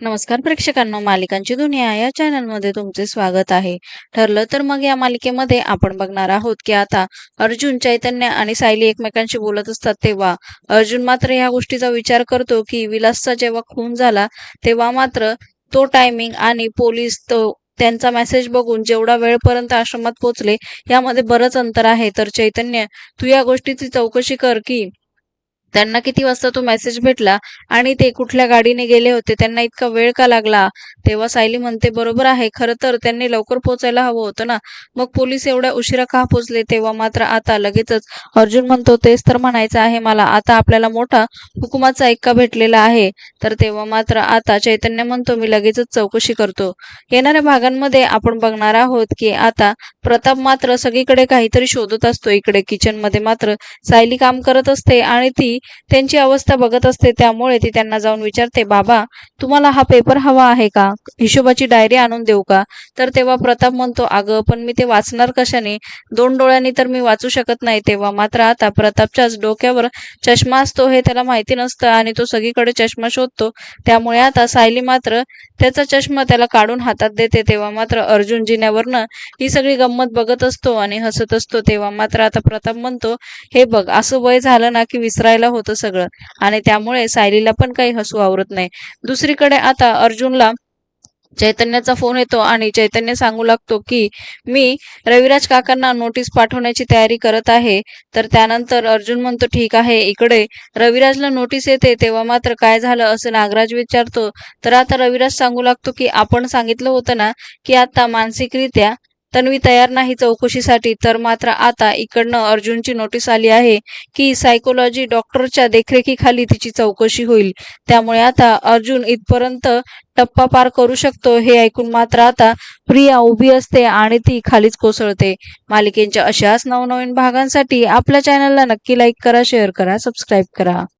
नमस्कार प्रेक्षकांनो मालिकांची दुनिया या चॅनलमध्ये तुमचे स्वागत आहे. ठरलं तर मग या मालिकेमध्ये आपण बघणार आहोत की आता अर्जुन चैतन्य आणि सायली एकमेकांशी बोलत असतात तेव्हा अर्जुन मात्र या गोष्टीचा विचार करतो की विलासचा जेव्हा खून झाला तेव्हा मात्र तो टायमिंग आणि पोलीस तो त्यांचा मेसेज बघून जेवढा वेळपर्यंत आश्रमात पोहोचले यामध्ये बरंच अंतर आहे. तर चैतन्य तू या गोष्टीची चौकशी कर की त्यांना किती वाजता तो मेसेज भेटला? आणि ते कुठल्या गाडीने गेले होते? त्यांना इतका वेळ का लागला? तेव्हा सायली म्हणते बरोबर आहे. खरं तर त्यांनी लवकर पोहोचायला हवं होतं ना. मग पोलीस एवढ्या उशिरा का पोहोचले? तेव्हा मात्र आता लगेचच. अर्जुन म्हणतो तेच तर म्हणायचं आहे मला. आता आपल्याला मोठा हुकुमाचा ऐक्का भेटलेला आहे. तर तेव्हा मात्र आता चैतन्य म्हणतो मी लगेचच चौकशी करतो. येणाऱ्या भागांमध्ये आपण बघणार आहोत की आता प्रताप मात्र सगळीकडे काहीतरी शोधत असतो. इकडे किचनमध्ये मात्र सायली काम करत असते आणि ती त्यांची अवस्था बघत असते त्यामुळे ती त्यांना जाऊन विचारते बाबा तुम्हाला हा पेपर हवा आहे का? हिशोबाची डायरी आणून देऊ का? तर तेव्हा प्रताप म्हणतो अगं पण मी ते वाचणार कशाने? दोन डोळ्यांनी तर मी वाचू शकत नाही तेव्हा. मात्र आता प्रतापच्याच डोक्यावर चष्मा असतो हे त्याला माहिती नसतं आणि तो सगळीकडे चष्मा शोधतो. त्यामुळे आता सायली मात्र त्याचा चष्मा त्याला काढून हातात देते तेव्हा मात्र अर्जुन जिन्यावरनं ही सगळी गंमत बघत असतो आणि हसत असतो तेव्हा. मात्र आता प्रताप म्हणतो हे बघ असं वय झालं ना की विसरायला होतं सगळं. आणि त्यामुळे सायलीला पण काही हसू आवरत नाही. दुसरीकडे आता अर्जुनला चैतन्याचा फोन येतो आणि चैतन्य सांगू लागतो की मी रविराज काकांना नोटीस पाठवण्याची तयारी करत आहे. तर त्यानंतर अर्जुन म्हणतो ठीक आहे इकडे. रविराजला नोटीस येते. तेव्हा मात्र काय झालं असं नागराज विचारतो. तर आता रविराज सांगू लागतो की आपण सांगितलं होतं ना की आता मानसिकरित्या तन्वी तयार नाही चौकशीसाठी तर मात्र आता इकडनं अर्जुनची नोटीस आली आहे की सायकोलॉजी डॉक्टरच्या देखरेखीखाली तिची चौकशी होईल. त्यामुळे आता अर्जुन इथपर्यंत टप्पा पार करू शकतो हे ऐकून मात्र आता प्रिया उभी असते आणि ती खालीच कोसळते. मालिकेच्या अशाच नवनवीन भागांसाठी आपल्या चॅनलला नक्की लाईक करा शेअर करा सबस्क्राईब करा.